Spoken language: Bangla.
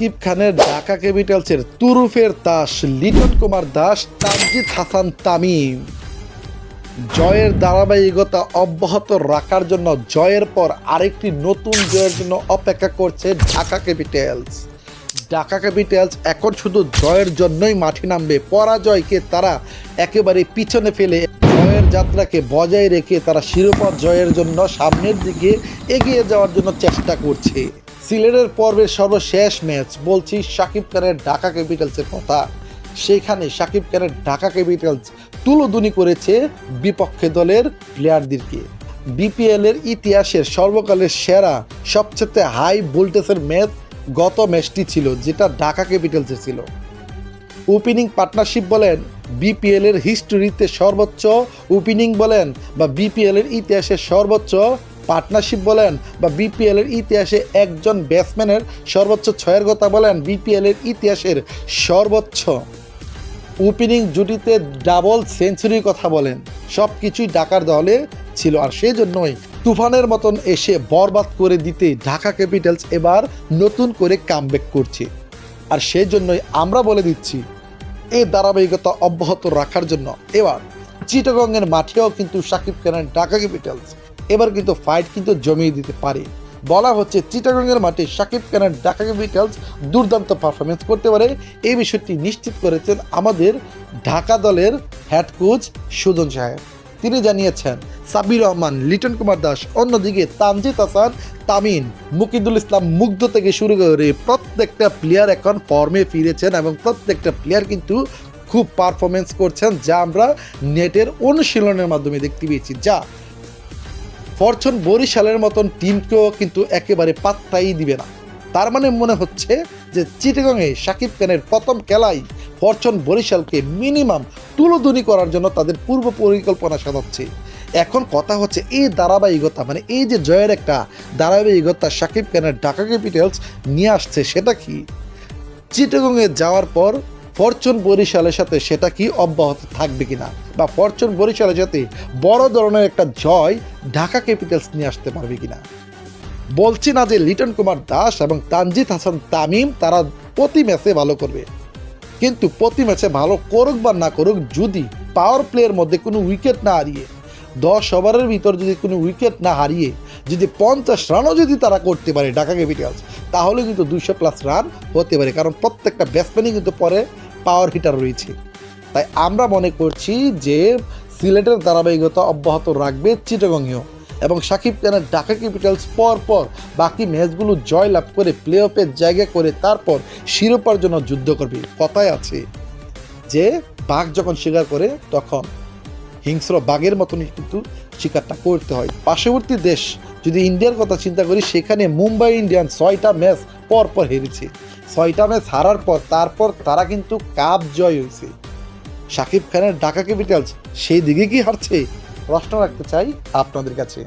সাকিব খানের ঢাকা ক্যাপিটালসের তুরুফের তাস লিটন কুমার দাস তামজিদ হাসান তামিম। জয়ের ধারাবাহিকতা অব্যাহত রাখার জন্য জয়ের পর আরেকটি নতুন জয়ের জন্য অপেক্ষা করছে ঢাকা ক্যাপিটালস। ঢাকা ক্যাপিটালস এখন শুধু জয়ের জন্যই মাঠে নামবে, পরাজয়কে তারা একেবারে পিছনে ফেলে জয়ের যাত্রাকে বজায় রেখে তারা শিরোপা জয়ের জন্য সামনের দিকে এগিয়ে যাওয়ার জন্য চেষ্টা করছে। সিলেটের পর্বের সর্বশেষ ম্যাচ বলছি সাকিব খানের ঢাকা ক্যাপিটালসের কথা। সেখানে সাকিব খানের ঢাকা ক্যাপিটালস তুলোধুনি করেছে বিপক্ষে দলের প্লেয়ারদেরকে। বিপিএল এর ইতিহাসের সর্বকালের সেরা, সবচেয়ে হাই ভোল্টেজের ম্যাচ গত ম্যাচটি ছিল, যেটা ঢাকা ক্যাপিটালসে ছিল। ওপেনিং পার্টনারশিপ বলেন বিপিএল এর হিস্টোরিতে সর্বোচ্চ ওপেনিং বলেন, বা বিপিএল এর ইতিহাসে সর্বোচ্চ পার্টনারশিপ বলেন বা বিপিএল এর ইতিহাসে একজন ব্যাটসম্যানের সর্বোচ্চ ছয়ের কথা বলেন বিপিএল এর ইতিহাসের সর্বোচ্চ ওপেনিং জুটিতে ডাবল সেঞ্চুরির কথা বলেন। সব কিছুই ঢাকার দলে ছিল আর সেই জন্যই তুফানের মতন এসে বরবাদ করে দিতে ঢাকা ক্যাপিটালস এবার নতুন করে কামব্যাক করছে। আর সেই জন্যই আমরা বলে দিচ্ছি এই ধারাবাহিকতা অব্যাহত রাখার জন্য। এবার চিটাগংয়ের মাঠেও কিন্তু সাকিব খানের ঢাকা ক্যাপিটালস এবার কিন্তু ফাইট কিন্তু জমিয়ে দিতে পারে। বলা হচ্ছে, চিটাগংয়ের মাঠে সাকিব খানের ঢাকা ক্যাপিটালস দুর্দান্ত পারফরমেন্স করতে পারে। এই বিষয়টি নিশ্চিত করেছেন আমাদের ঢাকা দলের হেড কোচ সুজন সাহেব। তিনি জানিয়েছেন সাবির রহমান, লিটন কুমার দাস, অন্যদিকে তানজিদ হাসান তামিন মুকিদুল ইসলাম মুগ্ধ থেকে শুরু করে প্রত্যেকটা প্লেয়ার এখন ফর্মে ফিরেছেন এবং প্রত্যেকটা প্লেয়ার কিন্তু খুব পারফরমেন্স করছেন, যা আমরা নেটের অনুশীলনের মাধ্যমে দেখতে পেয়েছি। যা ফরচুন বরিশালের মতন টিমকেও কিন্তু একেবারে পাত্তাই দিবে না। তার মানে মনে হচ্ছে যে চিটাগংয়ে সাকিব খানের প্রথম খেলাই ফরচুন বরিশালকে মিনিমাম তুলোধুনি করার জন্য তাদের পূর্ব পরিকল্পনা সাজাচ্ছে। এখন কথা হচ্ছে এই ধারাবাহিকতা মানে এই যে জয়ের একটা ধারাবাহিকতা সাকিব খানের ঢাকা ক্যাপিটালস নিয়ে আসছে, সেটা কি? চিটাগংয়ে যাওয়ার পর ফরচুন বরিশালের সাথে সেটা কি অব্যাহত থাকবে কিনা? বা ফরচুন বরিশালের সাথে বড় ধরনের একটা জয় ঢাকা ক্যাপিটালস নিয়ে আসতে পারবে কিনা। বলছি না যে লিটন কুমার দাস এবং তানজিদ হাসান তামিম তারা প্রতি ম্যাচে ভালো করবে। কিন্তু প্রতি ম্যাচে ভালো করুক বা না করুক, যদি পাওয়ার প্লেয়ের মধ্যে কোনো উইকেট না হারিয়ে, দশ ওভারের ভিতর যদি কোনো উইকেট না হারিয়ে, যদি পঞ্চাশ রানও যদি তারা করতে পারে ঢাকা ক্যাপিটালস তাহলে কিন্তু দুইশো প্লাস রান হতে পারে। কারণ প্রত্যেকটা ব্যাটসম্যানই কিন্তু পরে পাওয়ার হিটার রয়েছে। তাই আমরা মনে করছি যে সিলেটের ধারাবাহিকতা অব্যাহত রাখবে চিটাগংয়েও। এবং সাকিব খানের ঢাকা ক্যাপিটালস পর পর বাকি ম্যাচগুলো জয় লাভ করে প্লে অফের জায়গা করে তারপর শিরোপার জন্য যুদ্ধ করবে। কথায় আছে যে, বাঘ যখন শিকার করে, তখন হিংস্র বাঘের মতনই কিন্তু শিকারটা করতে হয়। পার্শ্ববর্তী দেশ, যদি ইন্ডিয়ার কথা চিন্তা করি, সেখানে মুম্বাই ইন্ডিয়ান ছয়টা ম্যাচ পর পর হেরেছে। ছয়টা ম্যাচ হারার পর, তারপর তারা কিন্তু কাপ জয় হয়েছে। সাকিব খানের ঢাকা ক্যাপিটালস সেই দিকে কি হারছে? প্রশ্ন রাখতে চাই আপনাদের কাছে।